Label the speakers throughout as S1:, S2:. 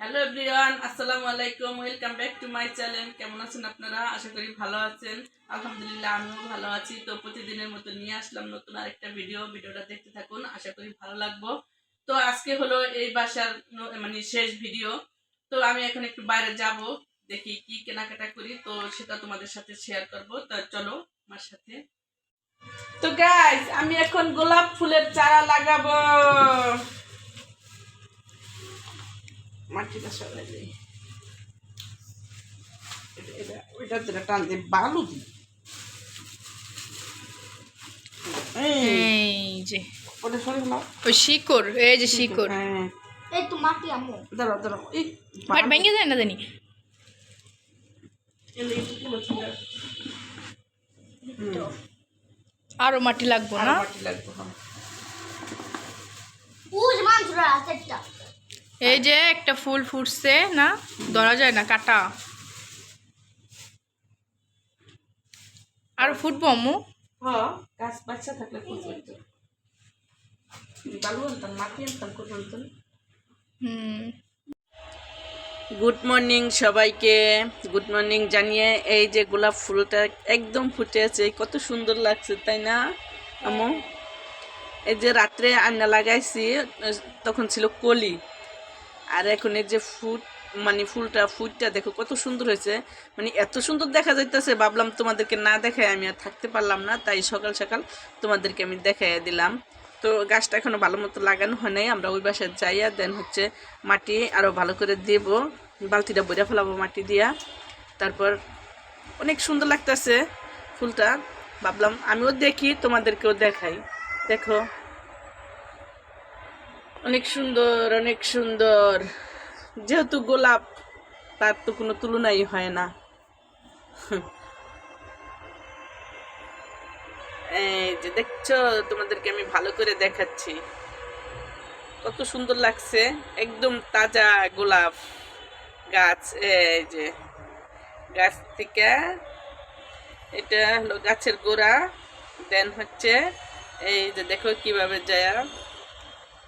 S1: Hello everyone আসসালামু আলাইকুম welcome back to my channel কেমন আছেন আপনারা? আশা করি ভালো আছেন। আলহামদুলিল্লাহ, আমিও ভালো আছি। তো প্রতিদিনের মতো নিয়ে আসলাম নতুন আরেকটা ভিডিও ভিডিওটা দেখতে থাকুন। আশা করি ভালো লাগবো। তো আজকে হলো এই বাসার মানে শেষ ভিডিও তো আমি এখন একটু বাইরে যাব। দেখি কি কেনাকাটা করি। তো সেটা তোমাদের সাথে শেয়ার করব। তা চলো আমার সাথে। তো গাইস আমি এখন গোলাপ ফুলের চারা লাগাবো। মাটিটা সরাই দিই। এটা- এটা- ওইটা যেটা টান দিয়ে বালু দিই। এই,
S2: এই যে।
S1: ওটা সরে গেলাম
S2: ওই শিকড় এই যে শিকড়
S1: হ্যাঁ।
S3: এই তো মাটি আমু
S1: দাঁড়াও দাঁড়াও এই
S2: বাট ভেঙে যায় না জানি?
S1: এলে এগুলো ছিল। হুম,
S2: আরও মাটি লাগবো না?
S1: মাটি লাগবে, হ্যাঁ।
S2: এই যে একটা ফুল ফুটছে না? ধরা যায় না কাটা। আর ফুটবো আম্মু?
S1: হ্যাঁ, গাছ বাচ্চা থাকলে ফুল বালু আনতাম মাটি আনতাম
S2: হুম।
S1: গুড মর্নিং সবাইকে। গুড মর্নিং জানিয়ে এই যে গোলাপ ফুলটা একদম ফুটে আছে কত সুন্দর লাগছে তাই না আমু এই যে রাত্রে আন্না লাগাইছি তখন ছিল কলি। আর এখন এই যে ফুট মানে ফুলটা, ফুটটা দেখো কত সুন্দর হয়েছে। মানে এত সুন্দর দেখা যাইতেছে, ভাবলাম তোমাদেরকে না দেখায় আমি আর থাকতে পারলাম না, তাই সকাল সকাল তোমাদেরকে আমি দেখাই দিলাম। তো গাছটা এখনও ভালো মতো লাগানো হয় নাই, আমরা ওই বাসায় যাইয়া দেন হচ্ছে মাটি আরও ভালো করে দেব, বালতিটা বইরা ফেলাবো মাটি দিয়া। তারপর অনেক সুন্দর লাগতেছে ফুলটা, ভাবলাম আমিও দেখি, তোমাদেরকেও দেখাই। দেখো। অনেক সুন্দর অনেক সুন্দর। যেহেতু গোলাপ, তার তো কোনো তুলনাই হয় না। এই যে দেখছ, তোমাদেরকে আমি ভালো করে দেখাচ্ছি। কত সুন্দর লাগছে, একদম তাজা গোলাপ গাছ। এই যে গাছ থেকে, এটা হলো গাছের গোড়া দেন হচ্ছে, এই যে দেখো কীভাবে যায়।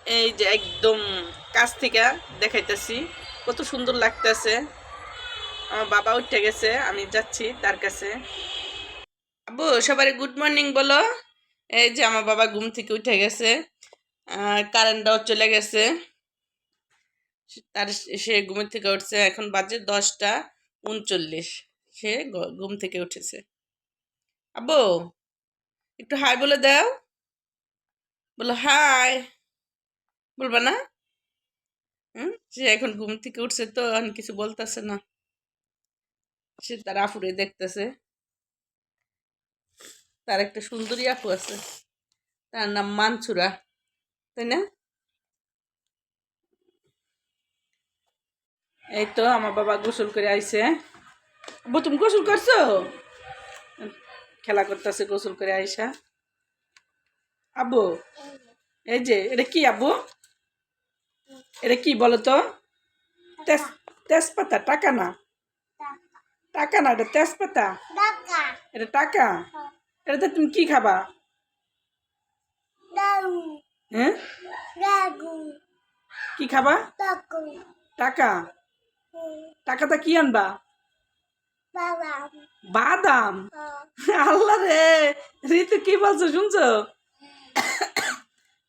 S1: এই যে একদম কাছ থেকে দেখাইতেছি, কত সুন্দর লাগতেছে। আমার বাবা উঠে গেছে, আমি যাচ্ছি তার কাছে। আব্বু সবারই গুড মর্নিং বলো। এই যে আমার বাবা ঘুম থেকে উঠে গেছে কারেন্টটাও চলে গেছে। তার সে ঘুমের থেকে উঠছে, এখন বাজে দশটা উনচল্লিশ। সে ঘুম থেকে উঠেছে। আব্বু, একটু হাই বলে দাও। বলো হাই বলবা না? হুম? সে এখন ঘুম থেকে উঠছে তো, এখন কিছু বলতেছে না। সে তার আফুরে দেখতেছে। তার একটা সুন্দরী আপু আছে। তার নাম মানসুরা, তাই না? এই তো আমার বাবা গোসল করে আইছে। আব্বু, তুমি গোসল করছ? খেলা করতেছে গোসল করে আইসা। আবু এই যে, এটা কি আব্বু? এটা কি বলো তো তেজ তেজপাতা, টাকা না? টাকা না, এটা তেজপাতা। এটা টাকা? এটাতে তুমি কি খাবা? হ্যাঁ? কি খাবা? টাকা। টাকাটা কি আনবা? বাদাম। আল্লাহ রে! ঋতু, কি বলছো, শুনছো?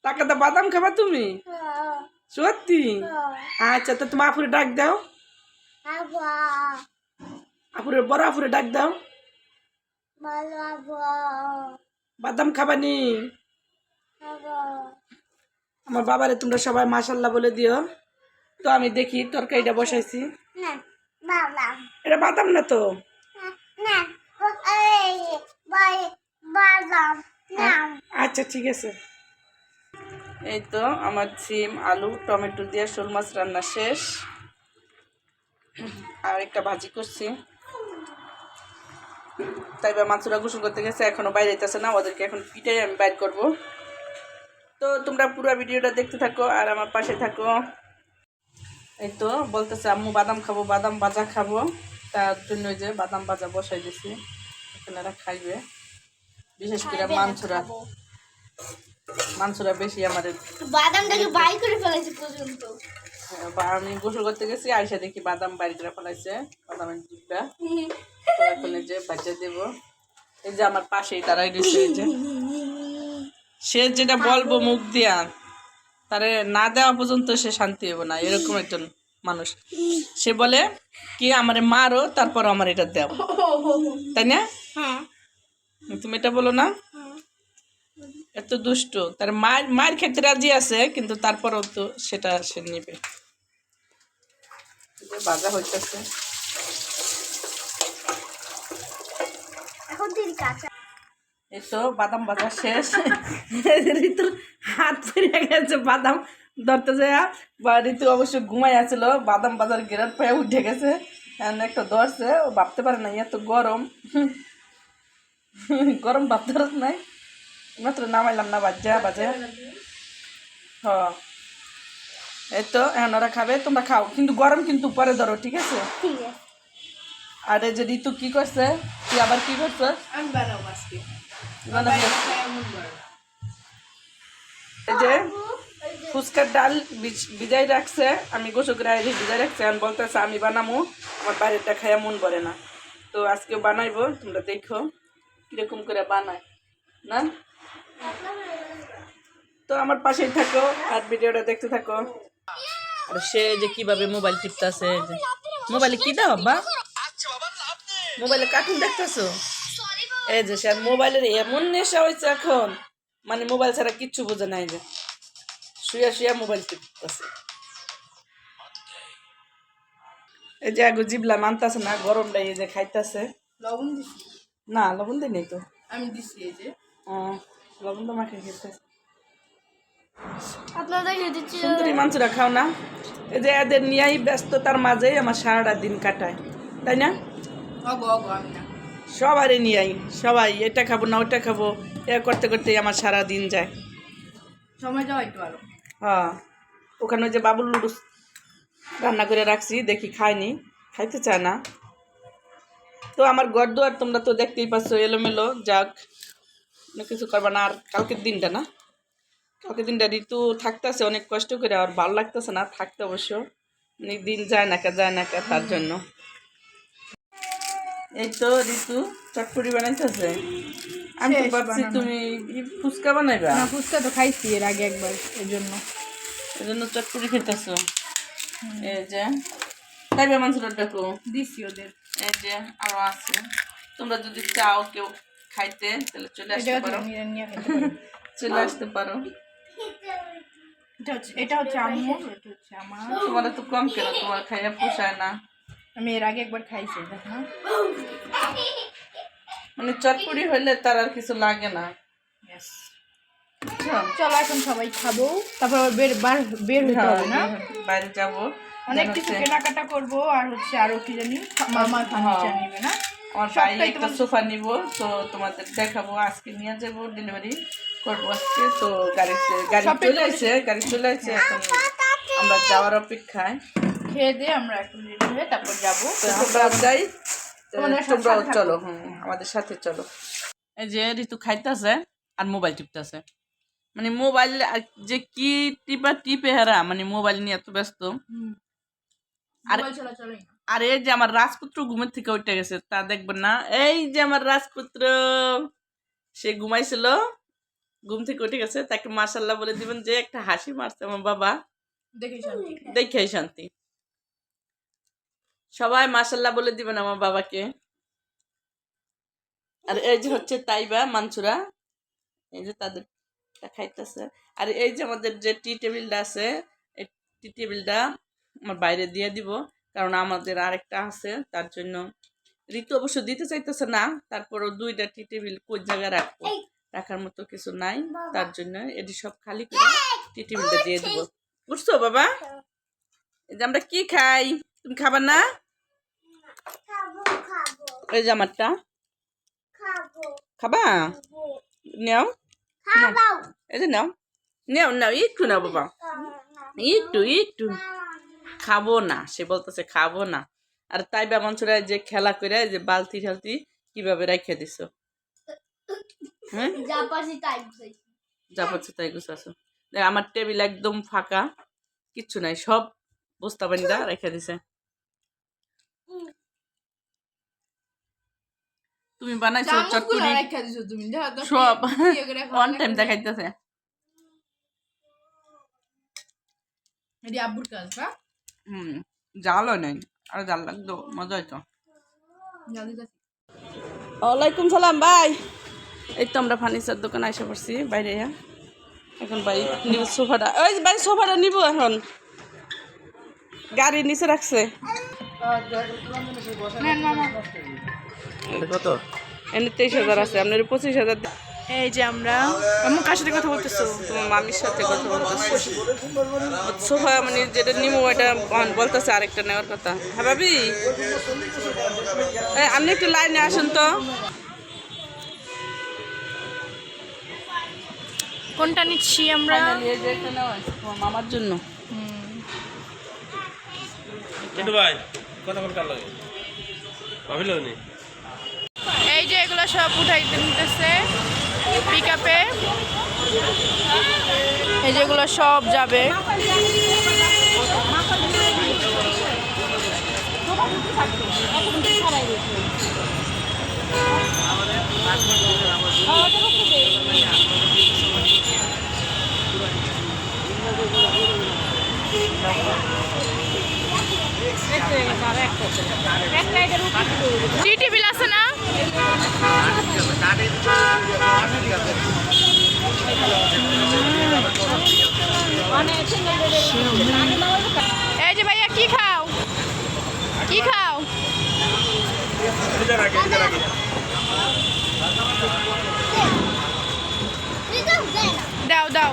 S1: টাকাটা বাদাম খাবা তুমি? সত্যি? আচ্ছা তো তোমার আপুরে ডাক দাও। আপুরে বড় আপুরে ডাক দাও। বাদাম খাবানি আমার বাবারে তোমরা সবাই মাশাল্লাহ বলে দিও। তো আমি দেখি তরকারিটা বসাইছি। এটা বাদাম না তো? আচ্ছা ঠিক আছে। এই তো আমার সিম আলু টমেটো দিয়ে শোল মাছ রান্না শেষ। আর একটা ভাজি করছি। তাই বা মাছুরা গোসল করতে গেছে এখনও বাইরে যেতেছে না ওদেরকে এখন পিটাই আমি বাইর করব। তো তোমরা পুরো ভিডিওটা দেখতে থাকো আর আমার পাশে থাকো। এই তো বলতেছে আম্মু বাদাম খাব বাদাম ভাজা খাব। তার জন্য ওই যে বাদাম ভাজা বসাই দিছি। এখানে খাইবে বিশেষ করে মাংসরা মাংসরা বেশি আমাদের
S3: বাদামটাকে বাই করে ফেলেছে পর্যন্ত।
S1: হ্যাঁ, আমি গোসল করতে গেছি আইসা দেখি বাদাম বাড়ি করে ফেলাইছে বাদামের ডিব্বা এখন যে বাচ্চা দেব। এই যে আমার পাশেই তারাই রয়েছে যে। সে যেটা বলব মুখ দিয়া তারে না দেওয়া পর্যন্ত সে শান্তি হবে না এরকম একজন মানুষ। সে বলে কি আমার মারো তারপর আমার এটা দাও। তাই না?
S3: হ্যাঁ।
S1: তুমি এটা বলো না। এত দুষ্ট। তার মায়ের মায়ের ক্ষেত্রে রাজি আছে কিন্তু তারপরও তো সেটা সে নেবে। ভাজা হইতেছে। তো বাদাম ভাজা শেষ। ঋতুর হাত ফিরে গেছে বাদাম ধরতে যায়। বা ঋতু অবশ্য ঘুমাই আছিল বাদাম বাজার গেরার পায়ে উঠে গেছে। এখন একটা ধরছে ও ভাবতে পারে না এত গরম। গরম ভাবতে নাই। মাত্র নামাইলাম না বাজা বাজে। হ। এই তো এখন ওরা খাবে তোমরা খাও। কিন্তু গরম কিন্তু পরে ধরো ঠিক আছে? আর এই যে ঋতু কি করছে? তুই আবার কি করছে? যে ফুচকার ডাল বিজ- ভিজাই রাখছে। আমি গোসল করে ভিজাই রাখছে আমি বলতেছে আমি বানামো আমার বাইরেটা খাইয়া মন করে না। তো আজকে বানাইবো তোমরা দেখো কীরকম করে বানায়। না? তো আমার পাশেই থাকো আর ভিডিওটা দেখতে থাকো। আর সে যে কীভাবে মোবাইল টিপতেছে মোবাইলে কি দাও বা মোবাইলে কার্টুন দেখতেছো? এই যে সে আর মোবাইলের এমন নেশা হয়েছে এখন। মানে মোবাইল ছাড়া কিচ্ছু বোঝে নাই যে। শুয়া শুয়া মোবাইল টিপতেছে। এই যে আগে জিবলা মানতাছে না গরমটা এই যে খাইতাছে।
S2: লবণ দিছি।
S1: না লবণ দিই নেই তো।
S2: আমি দিছি এই যে।
S1: লবণ তো মাখে সুন্দরী মাংসরা খাও না। এই যে এদের নিয়েই ব্যস্ততার মাঝেই আমার সারাটা দিন কাটায় তাই না? সবারই নিয়েই সবাই এটা খাব না ওটা খাব এ করতে করতেই আমার সারা দিন যায়।
S2: সময় যাওয়া একটু আরও।
S1: হ্যাঁ ওখানে ওই যে বাবুল লুডুস রান্না করে রাখছি দেখি খায়নি খাইতে চায় না। তো আমার ঘর দুয়ার তোমরা তো দেখতেই পাচ্ছ এলোমেলো যাক। অনেক কিছু করবা না। আর কালকের দিনটা না? কালকের দিনটা ঋতু থাকতেছে অনেক কষ্ট করে আর ভালো লাগতেছে না থাকতে অবশ্য। অনেক দিন যায় না কা যায় না কা তার জন্য। এই তো ঋতু চটপটি বানাইতেছে। আমি তো ভাবছি তুমি ফুচকা বানাইবা?
S2: না ফুচকা তো খাইছি এর আগে একবার এর জন্য
S1: এই জন্য চটপটি খেতেছো। এই যে খাইবে মাংসটা ডাকো?
S2: দিছি ওদের।
S1: এই যে আরও আছে। তোমরা যদি চাও কেউ খাইতে তাহলে চলে আসতে পারো। চলে আসতে পারো।
S2: এটা হচ্ছে আম্মু এটা হচ্ছে আমার
S1: তোমার তো কম কেন তোমার খাইয়া পোষায় না।
S2: আমি এর আগে একবার খাইছি
S1: মানে হইলে তার আর কিছু লাগে না.
S2: চলো এখন সবাই খাব। তারপর আবার বের বের হতে হবে না?
S1: হ্যাঁ, বাইরে যাব।
S2: অনেক কিছু কেনাকাটা করব আর হচ্ছে আরও কি জানি মামা ফার্নিচার নিবে না?
S1: আমার ভাই একটা সোফা নিব তো তোমাদের দেখাবো আজকে নিয়ে যাব ডেলিভারি করব আজকে। তো গাড়ি গাড়ি চলে আসছে গাড়ি চলে আসছে এখন আমরা যাওয়ার অপেক্ষায়।
S2: খেয়ে দিয়ে আমরা এখন হয়ে তারপর যাব।
S1: তো তোমরা যাই তোমরাও চলো হুম আমাদের সাথে চলো। এই যে ঋতু খাইতেছে আর মোবাইল টিপতেছে। মানে মোবাইল যে কি টিপা টিপে হেরা মানে মোবাইল নিয়ে এত ব্যস্ত। আর আর এই যে আমার রাজপুত্র ঘুমের থেকে উঠে গেছে তা দেখবেন না। এই যে আমার রাজপুত্র সে ঘুমাইছিল ঘুম থেকে উঠে গেছে তাকে মাসাল্লাহ বলে দিবেন যে একটা হাসি মারছে আমার বাবা।
S2: দেখি
S1: শান্তি। সবাই মাসাল্লাহ বলে দিবেন আমার বাবাকে। আর এই যে হচ্ছে তাইবা মানসুরা এই যে তাদের খাইতেছে। আর এই যে আমাদের যে টি টেবিলটা আছে এই টি টেবিলটা আমার বাইরে দিয়ে দিব। কারণ আমাদের আরেকটা আছে তার জন্য ঋতু অবশ্য দিতে চাইতেছে না তারপরও দুইটা টি টেবিল কোন জায়গায় রাখব? রাখার মতো কিছু নাই তার জন্য এটি সব খালি করে টি টেবিলটা দিয়ে দেবো। বুঝছ বাবা? এই যে আমরা কি খাই? তুমি খাবার না?
S3: খাব খাব।
S1: এই যে আমারটা।
S3: খাবা।
S1: নেও। এই যে নাও। নেও নাও একটু নাও বাবা। একটু একটু। খাব না। সে বলতেছে খাব না। আর তাই বা মঞ্চরায় যে খেলা করে যে বালতি ঠালতি কীভাবে রেখে দিছ? হ্যাঁ?
S3: যা পাশে তাই বুঝাইছি
S1: যা গুছাছো দেখ আমার টেবিল একদম ফাঁকা কিচ্ছু নাই সব বস্তা রেখে দিছে। তুমি বানাইছো
S2: তুমি দেখো
S1: সব। অন টাইম দেখাইতেছে।
S2: আব্বুর কাজ বা
S1: হুম জালও নেই। আর জাল লাগতো মজা হইতো। ওয়ালাইকুম সালাম ভাই। এই তো আমরা ফার্নিচার দোকানে এসে পড়ছি বাইরে। এখন ভাই নিব সোফাটা। ওই ভাই সোফাটা নিব এখন। গাড়ি নিচে রাখছে।
S4: কত?
S1: এমনি তেইশ হাজার আছে আপনার পঁচিশ হাজার
S2: এই যে আমরা আমার কার সাথে কথা বলতেছো?
S1: তোমার মামির সাথে কথা বলতেছে। সোফা মানে যেটা নিবো এটা বল- বলতেছে আরেকটা নেওয়ার কথা। হ্যাঁ ভাবি? আপনি একটু লাইনে আসুন তো।
S2: কোনটা নিচ্ছি আমরা?
S1: মামার জন্য।
S4: ভাই কথা বল কার লাগে? ভাবিল
S2: এই যে এগুলো সব উঠাইতে নিতেছে। পিক আপে এই যেগুলো সব যাবে। টি টেবিল আছে না? এই যে ভাইয়া, কি খাও? কি খাও? দাও দাও।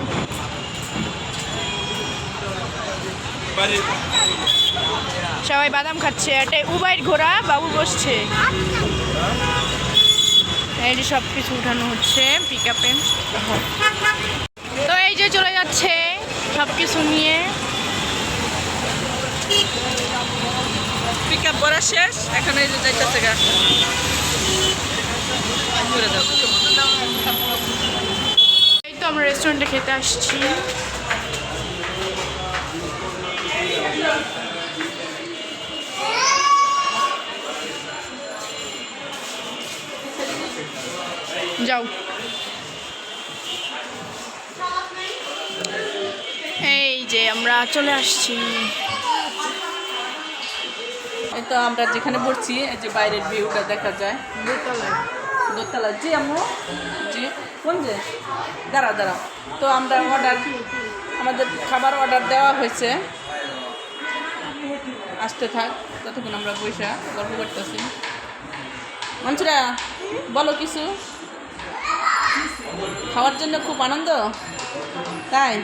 S2: সবাই বাদাম খাচ্ছে। এটা উবাইর ঘোড়া, বাবু বসছে। এই সব কিছু উঠানো হচ্ছে পিক আপে তো এই যে চলে যাচ্ছে সব কিছু নিয়ে।
S1: পিক আপ করা শেষ এখন এই যে যাইতেছে গা।
S2: এই তো আমরা রেস্টুরেন্টে খেতে আসছি। যাও। এই যে আমরা চলে আসছি।
S1: এই তো আমরা যেখানে পড়ছি, এই যে বাইরের ভিউটা দেখা যায়। দোতলা জি আম্মু? জি। কোন যে? দাঁড়াও দাঁড়াও। তো আমরা অর্ডার আমাদের খাবার অর্ডার দেওয়া হয়েছে। আসতে থাক ততক্ষণ আমরা পয়সা গল্প করতেছি। মঞ্চুরা বলো কিছু। খাওয়ার জন্য খুব আনন্দ? তাই?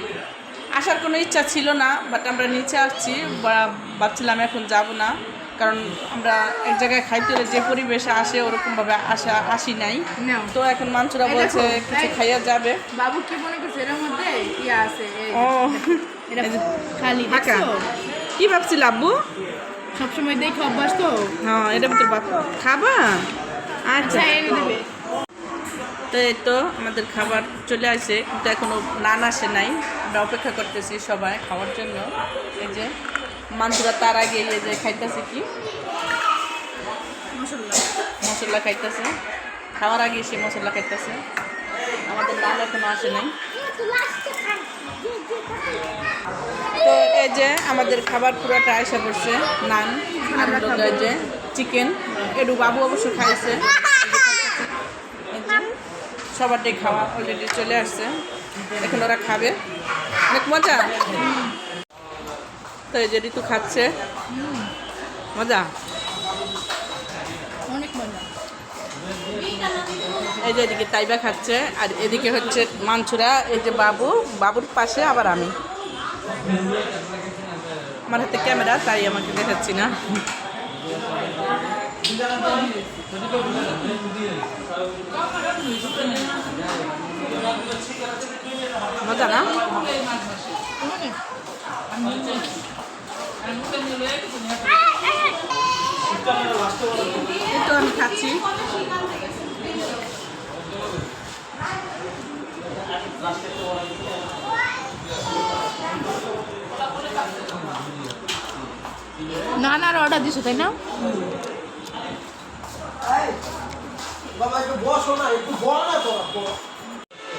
S1: আসার কোনো ইচ্ছা ছিল না বাট আমরা নিচে আসছি বা- ভাবছিলাম এখন যাব না কারণ আমরা এক জায়গায় খাইতে হলে যে পরিবেশে আসে ওরকমভাবে আসা আসি নাই। তো এখন
S2: এই
S1: বলছে কিছু খাইয়া যাবে।
S2: বাবু কি মনে করছে এর মধ্যে কি আছে
S1: ও।
S2: খালি
S1: কি ভাবছিল আব্বু?
S2: সবসময় দেখে অভ্যাস তো
S1: হ্যাঁ এটা ভিতরে খাবা? আচ্ছা।
S2: আচ্ছা এনে দেবে।
S1: তো এই তো আমাদের খাবার চলে আসে কিন্তু এখনও নান আসে নাই। আমরা অপেক্ষা করতেছি সবাই খাওয়ার জন্য। এই যে মাঞ্চুরা তার আগে এই যে খাইতেছে কি?
S2: মশলা।
S1: মশলা খাইতেছে। খাওয়ার আগে সে মশলা খাইতেছে। আমাদের নান এখনও আসে নাই। তো এই যে আমাদের খাবার পুরোটা এসে পড়ছে নান আর যে চিকেন একটু বাবু অবশ্য খাইছে। সবারটাই খাওয়া অলরেডি চলে আসছে। এখন ওরা খাবে। অনেক মজা? তো এই যে ঋতু খাচ্ছে। মজা?
S2: অনেক মজা।
S1: এই যে এদিকে তাইবা খাচ্ছে আর এদিকে হচ্ছে মাঞ্চুরা এই যে বাবু বাবুর পাশে আবার আমি। আমার হাতে ক্যামেরা তাই আমাকে দেখাচ্ছি না। মজা না এই তো আমি খাচ্ছি।
S2: নানার অর্ডার দিছো তাই না?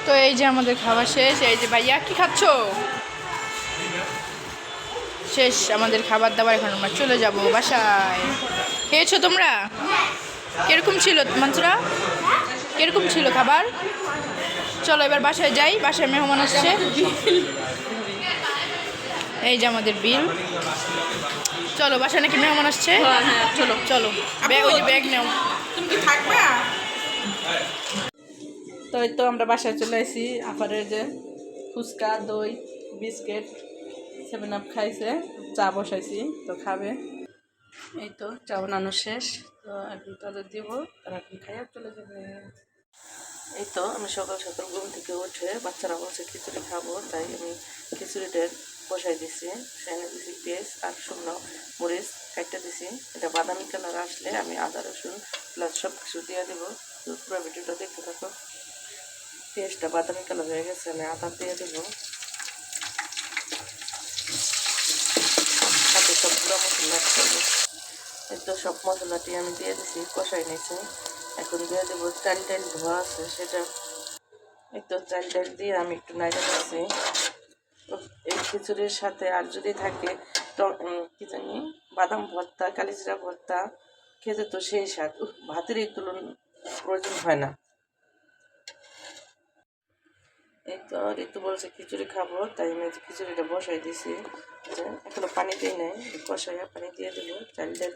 S2: তো এই যে আমাদের খাওয়া শেষ এই যে ভাইয়া কি খাচ্ছো? শেষ আমাদের খাবার দাবার এখন আমরা চলে যাব বাসায়। খেয়েছো তোমরা? কীরকম ছিল মানসুরা? কীরকম ছিল খাবার? চলো এবার বাসায় যাই বাসায় মেহমান আসছে। এই যে আমাদের বিল। চলো বাসায় নাকি মেহমান আসছে?
S1: হ্যাঁ হ্যাঁ চলো।
S2: চলো ব্যাগ ওই যে ব্যাগ নেও।
S1: তুমি কি থাকবা? তো এই তো আমরা বাসায় চলে আসি। আপারের যে ফুচকা, দই, বিস্কিট সেভেন আপ খাইছে, চা বসাইছি, তো খাবে। এই তো, চা বানানো শেষ। তো এখন তাদের দিব, তারা এখন খাইয়া চলে যাবে। এই তো, আমি সকাল সকাল ঘুম থেকে উঠে বাচ্চারা বলছে, খিচুড়ি খাব, তাই আমি খিচুড়িটা বসাই দিছি। সেখানে দিছি পেঁয়াজ, আর শুকনো মরিচ কাটতে দিছি। এটা বাদামি কালার আসলে আমি আদা, রসুন প্লাস সব কিছু দিয়ে দেবো। তো পুরো ভিডিওটা দেখতে থাকো। পেঁয়াজটা বাদামি কালার হয়ে গেছে, আমি আদা দিয়ে দেবো। সাথে সব গুঁড়া মশলা করব তো সব মশলাটি আমি দিয়ে দিছি, কষাই নিয়েছি। এখন দিয়ে দেবো চাল টাল ধোয়া আছে, সেটা তো চাল টাল দিয়ে আমি একটু নাড়ে নিয়েছি এই খিচুড়ির সাথে আর যদি থাকে কি জানি, বাদাম ভর্তা কালিজিরা ভর্তা, খেতে তো সেই স্বাদ। ভাতের এই তুলন প্রয়োজন হয় না। এই তো ঋতু বলছে খিচুড়ি খাব, তাই আমি খিচুড়িটা বসাই দিছি। এখনও পানি দিই নাই কষাইয়া পানি দিয়ে দেবো। চাল ডাল,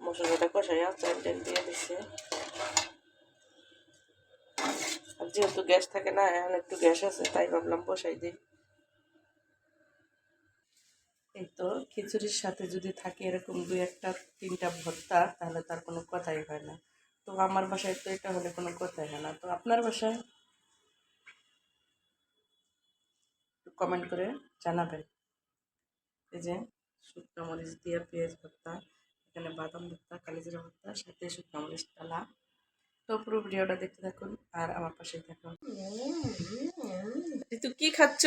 S1: মশলাটা কষাইয়া চাল ডাল দিয়ে দিছি। আর যেহেতু গ্যাস থাকে না, এখন একটু গ্যাস আছে, তাই ভাবলাম বসাই দিই। এই তো, খিচুড়ির সাথে যদি থাকে এরকম দুই একটা, তিনটা ভর্তা, তাহলে তার কোনো কথাই হয় না। তো আমার বাসায় তো এটা হলে কোনো কথাই হয় না। তো আপনার বাসায় কমেন্ট করে জানাবেন। এই যে শুকনো মরিচ দিয়ে পেঁয়াজ ভর্তা এখানে বাদাম ভর্তা কালিজিরা ভর্তা সাথে শুকনো মরিচ ডালা। তো পুরো ভিডিওটা দেখতে থাকুন আর আমার পাশেই থাকুন। তুই কি খাচ্ছ?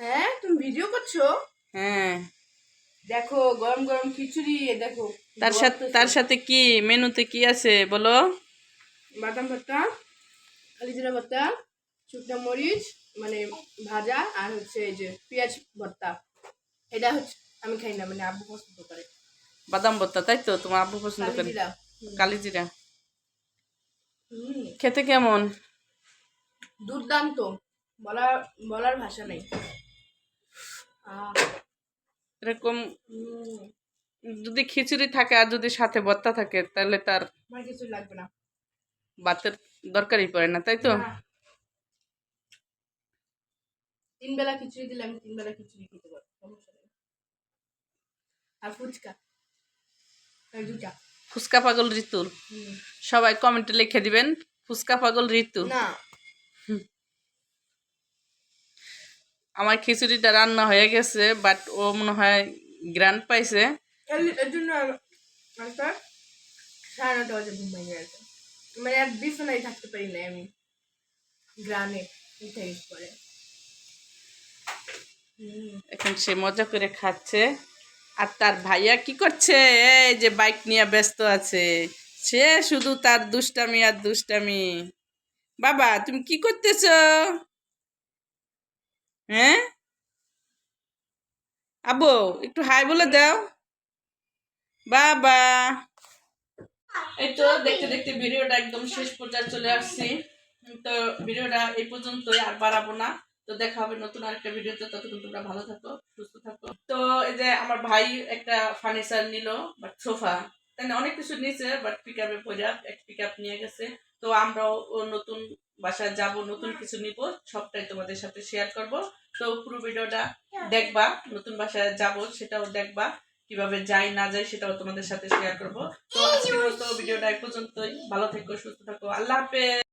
S2: হ্যাঁ তুমি ভিডিও করছ?
S1: হ্যাঁ।
S2: দেখো গরম গরম খিচুড়ি দেখো।
S1: তার সাথে তার সাথে কি মেনুতে কি আছে বলো?
S2: বাদাম ভর্তা কালিজিরা ভর্তা শুকনো মরিচ মানে ভাজা আর হচ্ছে এই যে পেঁয়াজ ভর্তা। এটা হচ্ছে আমি খাই না মানে আব্বু পছন্দ করে।
S1: বাদাম ভর্তা তাই তো? তোমার আব্বু পছন্দ করে।
S2: কালিজিরা।
S1: খেতে কেমন?
S2: দুর্দান্ত। বলার বলার ভাষা নেই।
S1: এরকম যদি খিচুড়ি থাকে আর যদি সাথে ভর্তা থাকে তাহলে তার
S2: কিছু লাগবে না।
S1: ভাতের দরকারই পড়ে না তাই তো?
S2: তিন বেলা খিচুড়ি দিলে আমি তিন বেলা খিচুড়ি খেতে পারব সমস্যা নেই। আর ফুচকা দুটা।
S1: ফুচকা পাগল ঋতুর। সবাই কমেন্টে লিখে দিবেন ফুচকা পাগল ঋতু।
S2: না।
S1: আমার খিচুড়িটা রান্না হয়ে গেছে বাট ও মনে হয় গ্রান্ড পাইছে।
S2: এর- জন্য একটা সাড়ে নটা বাজে ঘুম ভেঙে গেছে। মানে আর বিছানায় থাকতে পারি না আমি। গ্রামে উঠে পরে।
S1: এখন সে মজা করে খাচ্ছে। আর তার ভাইয়া কি করছে? এই যে বাইক নিয়ে ব্যস্ত আছে। সে শুধু তার দুষ্টামি আর দুষ্টামি। বাবা, তুমি কি করতেছ? হ্যাঁ? আবু একটু হাই বলে দাও। বাবা। এই তো দেখতে দেখতে ভিডিওটা একদম শেষ পর্যায়ে চলে আসছি। তো ভিডিওটা এই পর্যন্তই আর বাড়াবো না। তো দেখা হবে নতুন আরেকটা ভিডিওতে। ততক্ষণ তোমরা ভালো থাকো, সুস্থ থাকো। তো এই যে আমার ভাই একটা ফার্নিচার নিল বাট সোফা তাই অনেক কিছু নিয়েছে বাট পিক আপে পরে এক পিক আপ নিয়ে গেছে। তো আমরাও নতুন বাসায় যাব, নতুন কিছু নিব, সবটাই তোমাদের সাথে শেয়ার করব। তো পুরো ভিডিওটা দেখবা, নতুন বাসায় যাব, সেটাও দেখবা। কীভাবে যাই না যাই সেটাও তোমাদের সাথে শেয়ার করব। তো আজকের মতো ভিডিওটা এক পর্যন্তই। ভালো থেকো সুস্থ থাকো। আল্লাহ হাফেজ!